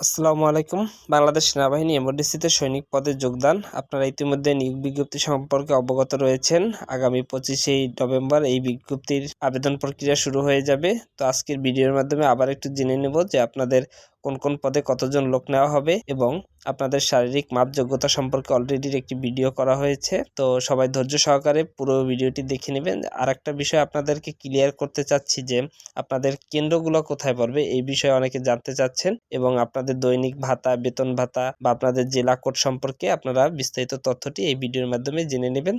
আসসালামু আলাইকুম। বাংলাদেশ সেনাবাহিনী এমার্জেন্সিতে সৈনিক পদে যোগদান। আপনারা ইতিমধ্যে নিয়োগ বিজ্ঞপ্তি সম্পর্কে অবগত রয়েছেন। আগামী পঁচিশেই নভেম্বর এই বিজ্ঞপ্তির আবেদন প্রক্রিয়া শুরু হয়ে যাবে। তো আজকের ভিডিওর মাধ্যমে আবার একটু জেনে নেব যে আপনাদের কোন কোন পদে কতজন লোক নেওয়া হবে এবং আপনাদের শারীরিক মাপ যোগ্যতা সম্পর্কে অলরেডি একটি ভিডিও করা হয়েছে। তো সবাই ধৈর্য সহকারে পুরো ভিডিওটি দেখে নেবেন। আর একটা বিষয় আপনাদেরকে ক্লিয়ার করতে চাচ্ছি যে, আপনাদের কেন্দ্রগুলো কোথায় পড়বে এই বিষয়ে অনেকে জানতে চাচ্ছেন এবং আপনাদের দৈনিক ভাতা, বেতন ভাতা বা আপনাদের জেলা কোড সম্পর্কে আপনারা বিস্তারিত তথ্যটি এই ভিডিওর মাধ্যমে জেনে নেবেন।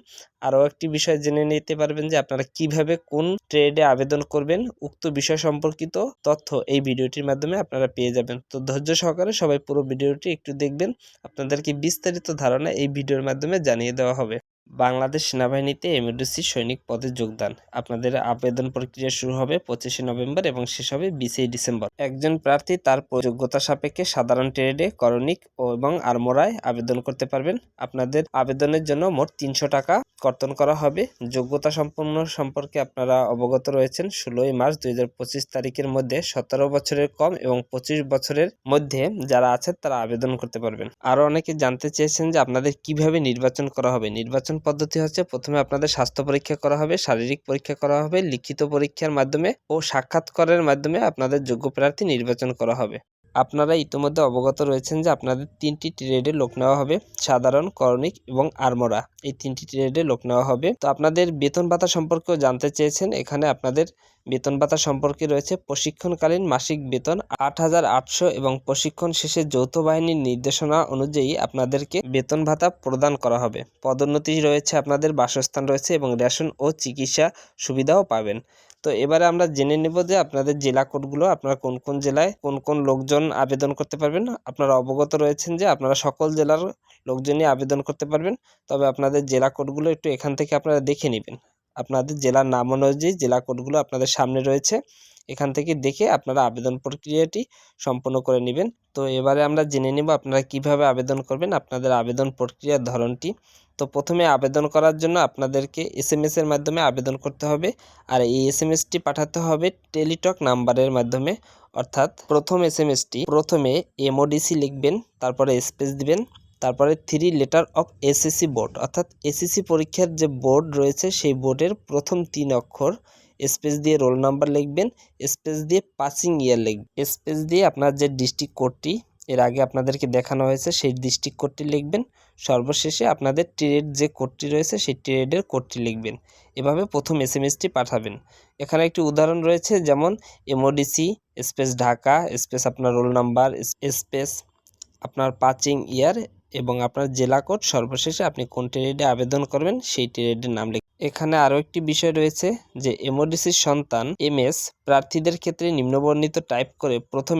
আরও একটি বিষয় জেনে নিতে পারবেন যে, আপনারা কীভাবে কোন ট্রেডে আবেদন করবেন, উক্ত বিষয় সম্পর্কিত তথ্য এই ভিডিওটির মাধ্যমে আপনারা পেয়ে যাবেন। তো ধৈর্য সহকারে সবাই পুরো ভিডিওটি একটু দেখবেন। আপনাদেরকে বিস্তারিত ধারণা এই ভিডিওর মাধ্যমে জানিয়ে দেওয়া হবে। বাংলাদেশ সেনাবাহিনীতে এমএডিসি সৈনিক পদে যোগদান। আপনাদের আবেদন প্রক্রিয়া শুরু হবে পঁচিশে নভেম্বর এবং শেষ হবে বিশে ডিসেম্বর। একজন প্রার্থী তার যোগ্যতা সাপেক্ষে সাধারণ ট্রেডে করণিক এবং আরমোরায় আবেদন করতে পারবেন। আপনাদের আবেদনের জন্য মোট তিনশো টাকা কর্তন করা হবে। যোগ্যতা সম্পন্ন সম্পর্কে আপনারা অবগত রয়েছেন, ষোলোই মার্চ দুই হাজার পঁচিশ তারিখের মধ্যে সতেরো বছরের কম এবং পঁচিশ বছরের মধ্যে যারা আছে তারা আবেদন করতে পারবেন। আরও অনেকে জানতে চেয়েছেন যে আপনাদের কীভাবে নির্বাচন করা হবে। নির্বাচন পদ্ধতি হচ্ছে প্রথমে আপনাদের স্বাস্থ্য পরীক্ষা করা হবে, শারীরিক পরীক্ষা করা হবে, লিখিত পরীক্ষার মাধ্যমে ও সাক্ষাৎকারের মাধ্যমে আপনাদের যোগ্য প্রার্থী নির্বাচন করা হবে। আপনারা ইতিমধ্যে অবগত রয়েছেন যে আপনাদের তিনটি ট্রেডে লোক নেওয়া হবে, সাধারণ, করণিক এবং আরমোরা। এই তিনটি ট্রেডে লোক নেওয়া হবে। তো আপনাদের বেতন ভাতা সম্পর্কেও জানতে চেয়েছেন। এখানে আপনাদের বেতন ভাতা সম্পর্কে রয়েছে প্রশিক্ষণকালীন মাসিক বেতন আট হাজার আটশো এবং প্রশিক্ষণ শেষে যৌথ বাহিনীর নির্দেশনা অনুযায়ী আপনাদেরকে বেতন ভাতা প্রদান করা হবে। পদোন্নতি রয়েছে, আপনাদের বাসস্থান রয়েছে এবং রেশন ও চিকিৎসা সুবিধাও পাবেন। তো এবারে আমরা জেনে নেব যে আপনাদের জেলা কোডগুলো, আপনারা কোন কোন জেলায় কোন কোন লোকজন আবেদন করতে পারবেন। আপনারা অবগত রয়েছেন যে আপনারা সকল জেলার লোকজনই আবেদন করতে পারবেন। তবে আপনাদের জেলা কোডগুলো একটু এখান থেকে আপনারা দেখে নেবেন। আপনাদের জেলার নাম অনুযায়ী জেলা কোডগুলো আপনাদের সামনে রয়েছে। এখান থেকে দেখে আপনারা আবেদন প্রক্রিয়াটি সম্পন্ন করে নেবেন। তো এবারে আমরা জেনে নেব আপনারা কীভাবে আবেদন করবেন, আপনাদের আবেদন প্রক্রিয়ার ধরনটি। তো প্রথমে আবেদন করার জন্য আপনাদেরকে এস এম এর মাধ্যমে আবেদন করতে হবে। আর এই এস এম এসটি পাঠাতে হবে টেলিটক নাম্বারের মাধ্যমে। অর্থাৎ প্রথম এস এম এসটি প্রথমে এমওডিসি লিখবেন, তারপরে স্পেস দিবেন। তারপরে three letter of SSC board অর্থাৎ এসএসসি পরীক্ষার যে বোর্ড রয়েছে, সেই বোর্ডের প্রথম তিন অক্ষর স্পেস দিয়ে রোল নাম্বার লিখবেন স্পেস দিয়ে পাসিং ইয়ার লিখবেন। স্পেস দিয়ে আপনার যে ডিস্ট্রিক্ট কোডটি এর আগে আপনাদেরকে দেখানো হয়েছে, সেই ডিস্ট্রিক্ট কোডটি লিখবেন। সর্বশেষে আপনাদের ট্রেড যে কোডটি রয়েছে, সেই ট্রেডের কোডটি লিখবেন। এভাবে প্রথম এস এম এসটি পাঠাবেন। এখানে একটি উদাহরণ রয়েছে, যেমন এমওডিসি স্পেস ঢাকা স্পেস আপনার রোল নাম্বার স্পেস আপনার পাচিং ইয়ার এবং আপনার জেলা কোড সর্বশেষে আপনি কোন ট্রেডে আবেদন করবেন সেই ট্রেডের নাম লিখ এখানে আরও একটি বিষয় রয়েছে যে এমওডিসির সন্তান এমএস প্রার্থীদের ক্ষেত্রে নিম্নবর্ণিত টাইপ করে প্রথম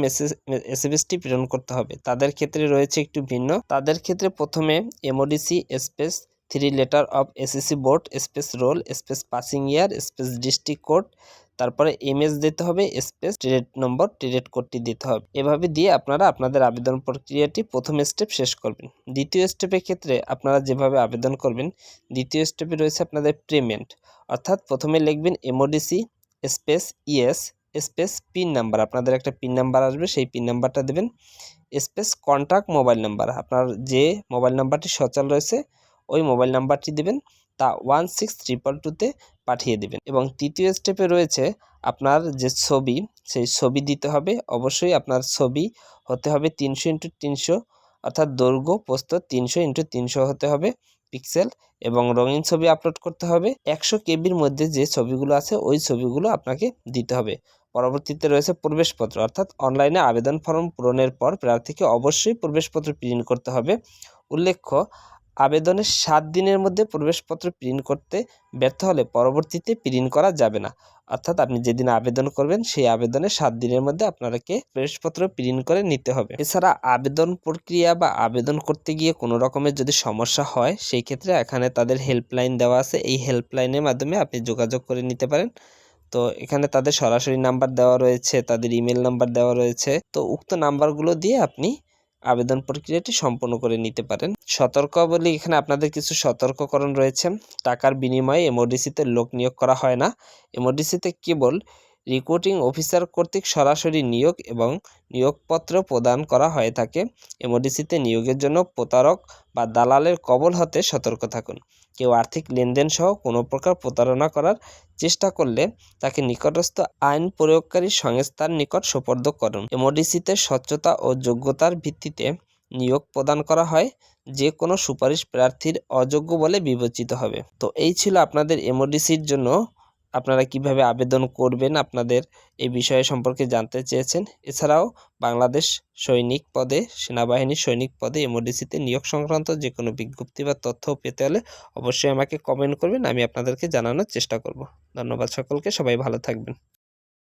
এস এসটি প্রেরণ করতে হবে। তাদের ক্ষেত্রে রয়েছে একটু ভিন্ন। তাদের ক্ষেত্রে প্রথমে MODC space three letter of SSC board, space roll, space passing year, space district code তারপরে এমএস দিতে হবে স্পেস ট্রেড নম্বর ট্রেড কোডটি দিতে হবে। এভাবে দিয়ে আপনারা আপনাদের আবেদন প্রক্রিয়াটি প্রথম স্টেপ শেষ করবেন। দ্বিতীয় স্টেপের ক্ষেত্রে আপনারা যেভাবে আবেদন করবেন, দ্বিতীয় স্টেপে রয়েছে আপনাদের পেমেন্ট অর্থাৎ প্রথমে লিখবেন MODC space ES space PIN number আপনাদের একটা পিন নাম্বার আসবে, সেই পিন নাম্বারটা দেবেন। স্পেস কন্ট্যাক্ট মোবাইল নাম্বার আপনার যে মোবাইল নাম্বারটি সচল রয়েছে, ওই মোবাইল নাম্বারটি দেবেন। তা ওয়ান সিক্স ট্রিপল টুতে পাঠিয়ে দেবেন। এবং তৃতীয় স্টেপে রয়েছে আপনার যে ছবি, সেই ছবি দিতে হবে। অবশ্যই আপনার ছবি হতে হবে তিনশো ইন্টু তিনশো, অর্থাৎ দৈর্ঘ্য পোস্ত তিনশো ইন্টু তিনশো হতে হবে পিক্সেল এবং রঙিন ছবি আপলোড করতে হবে। একশো কেবির মধ্যে যে ছবিগুলো আছে, ওই ছবিগুলো আপনাকে দিতে হবে। পরবর্তীতে রয়েছে প্রবেশপত্র, অর্থাৎ অনলাইনে আবেদন ফর্ম পূরণের পর প্রার্থীকে অবশ্যই প্রবেশপত্র প্রিন্ট করতে হবে। উল্লেখ্য আবেদনের সাত দিনের মধ্যে প্রবেশপত্র প্রিন্ট করতে ব্যর্থ হলে পরবর্তীতে প্রিন্ট করা যাবে না। অর্থাৎ আপনি যেদিন আবেদন করবেন, সেই আবেদনের সাত দিনের মধ্যে আপনাকে প্রবেশপত্র প্রিন্ট করে নিতে হবে। এছাড়া আবেদন প্রক্রিয়া বা আবেদন করতে গিয়ে কোনো রকমের যদি সমস্যা হয়, সেই ক্ষেত্রে এখানে তাদের হেল্পলাইন দেওয়া আছে। এই হেল্পলাইনের মাধ্যমে আপনি যোগাযোগ করে নিতে পারেন। তো এখানে তাদের সরাসরি নাম্বার দেওয়া রয়েছে, তাদের ইমেল নাম্বার দেওয়া রয়েছে। তো উক্ত নাম্বারগুলো দিয়ে আপনি আবেদন প্রক্রিয়াটি সম্পন্ন করে নিতে পারেন। সতর্কাবলী এখানে আপনাদের কিছু সতর্ককরণ রয়েছে। টাকার বিনিময়ে এমওডিসিতে লোক নিয়োগ করা হয় না। এমওডিসিতে কেবল রিক্রুটিং অফিসার কর্তৃক সরাসরি নিয়োগ এবং নিয়োগপত্র প্রদান করা হয়ে থাকে। এমওডিসিতে নিয়োগের জন্য প্রতারক বা দালালের কবল হতে সতর্ক থাকুন। কেউ আর্থিক লেনদেন সহ কোনো প্রকার প্রতারণা করার চেষ্টা করলে তাকে নিকটস্থ আইন প্রয়োগকারী সংস্থার নিকট সোপর্দ করুন। এমওডিসিতে স্বচ্ছতা ও যোগ্যতার ভিত্তিতে নিয়োগ প্রদান করা হয়, যে কোনো সুপারিশ প্রার্থীর অযোগ্য বলে বিবেচিত হবে। তো এই ছিল আপনাদের এমওডিসির জন্য আপনারা কীভাবে আবেদন করবেন আপনাদের এই বিষয়ে সম্পর্কে জানতে চেয়েছেন। এছাড়াও বাংলাদেশ সৈনিক পদে সেনাবাহিনী সৈনিক পদে, এমওডিসিতে নিয়োগ সংক্রান্ত যে কোনো বিজ্ঞপ্তি বা তথ্য পেতে হলে অবশ্যই আমাকে কমেন্ট করবেন, আমি আপনাদেরকে জানানোর চেষ্টা করব। ধন্যবাদ সকলকে, সবাই ভালো থাকবেন।